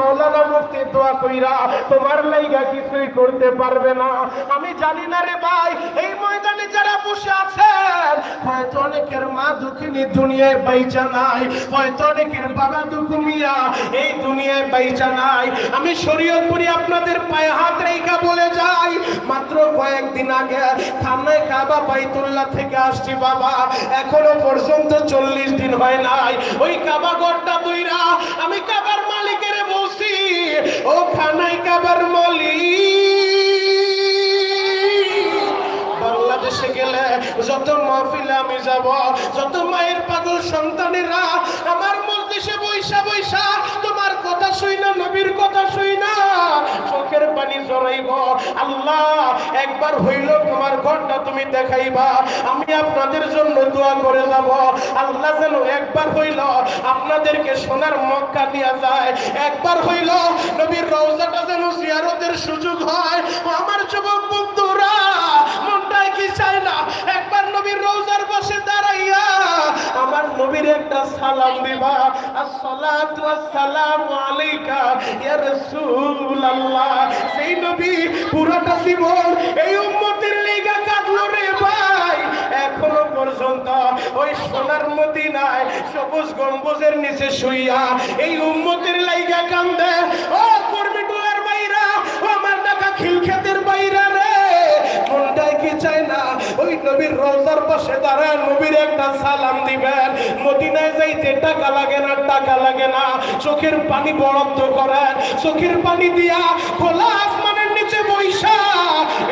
মাওলানা মুফতি দোয়া কইরা, তোমার লাইগা কিছুই করতে পারবে না। আমি জানি না রে ভাই, এই ময়দানে যারা বসে আছেন, হয়তো অনেকের মা দুঃখিনী দুনিয়ায় বাইচা নাই, হয়তো অনেকের বাবা দুঃখমিয়া এই দুনিয়ায় বাইচা নাই। আমি শরীয়তপুরি আপনাদের পায়ে হাত রেখা বলে যাই, মাত্র কয়েকদিন আগে খানায় কাবা বাইতুল্লাহ থেকে আসছি বাবা, এখনও পর্যন্ত চল্লিশ দিন হয় নাই। ওই কাবা গড়টা দুইরা আমি কাবার মালিকের কাবার মালিক। বাংলাদেশে গেলে যত মাহফিলে আমি যাব যত মায়ের পাগল সন্তানেরা আমার আল্লাহ একবার হইল তোমার ঘরটা তুমি দেখাইবা। আমি আপনাদের জন্য দোয়া করে যাব। আল্লাহ যেন একবার হইল আপনাদেরকে সোনার মক্কা দিয়া যায়। একবার হইল নবীর রওজাটা যেন জিয়ারতের সুযোগ হয়। আমার যুবক একটা সালাম দিবা। আসসালাতু ওয়াসসালামু আলাইকা, ইয়া রাসূলুল্লাহ। সেই নবী পুরোটা জীবন এই উম্মতের লেগা কাটলো রে ভাই। এখনও পর্যন্ত ওই সোনার মদিনায় সবুজ গম্বুজের নিচে শুইয়া এই উম্মতের নবীর রোজার পাশে দাঁড়ায় নবীর একটা সালাম দিবেন। মদিনায় যাইতে টাকা লাগে না, টাকা লাগে না। চোখের পানি বরদ্ধ করেন। চোখের পানি দিয়া খোলা আসমানের নিচে বৈশা।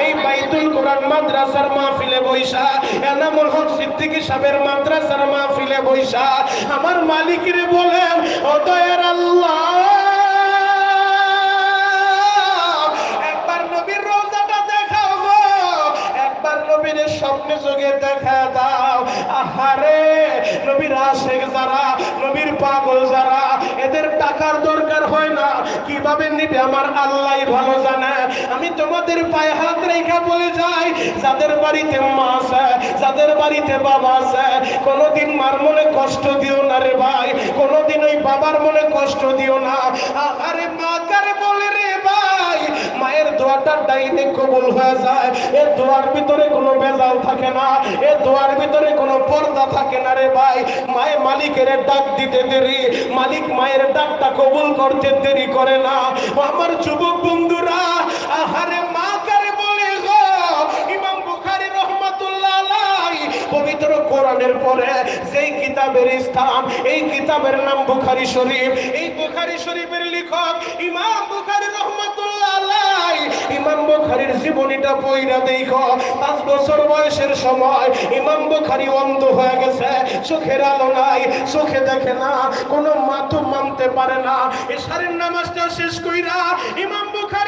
এই বাইতুল কোরআন মাদ্রাসার মাহফিলে বৈশা। এনামুল হক সিদ্দিকী সাহেবের মাদ্রাসার মাহফিলে বৈশা। আমার মালিকরে বলেন, ও দয়ার আল্লাহ স্বপ্নে যোগে দেখা দাও আহারে নবীর আশেক যারা নবীর পাগল যারা এদের টাকার দরকার হয় না কীভাবে নিবে আমার আল্লাহ ভালো জানে? আমি তোমাদের পায়ে হাত রেখা বলে যাই, যাদের বাড়িতে মা আছে, যাদের বাড়িতে বাবা আছে, কোনোদিন মার মনে কষ্ট দিও না রে ভাই, কোনোদিন ওই বাবার মনে কষ্ট দিও না। আরে মা কারে বলে রে ভাই, মায়ের দোয়াটা ডাইনে কবুল হয়ে যায়। এ দোয়ার ভিতরে কোনো বেজাল থাকে না। এ দোয়ার ভিতরে কোনো পর্দা থাকে না রে ভাই। মায়ে মালিকের ডাক দিতে দেরি। মালিক মায়ের ডাকটা কবুল করতে দেরি করে না। আমার যুবক বন্ধুরা, আহারে মা কারে বলে গো? ইমাম বুখারী রহমাতুল্লাহ পবিত্র কোরআনের পরে যেই কিতাবের স্থান, এই কিতাবের নাম বুখারী শরীফ। এই বুখারী শরীফের লেখক ইমাম বুখারী রহমাতুল্লাহ ইমাম বুখারীর জীবনীটা পইরা দেখো। পাঁচ বছর বয়সের সময় ইমাম বুখারী অন্ধ হয়ে গেছে, চোখের আলো নাই, চোখে দেখে না, কোনো মাথু মানতে পারে না। এশারের নামাজটা শেষ কইরা ইমাম বুখারী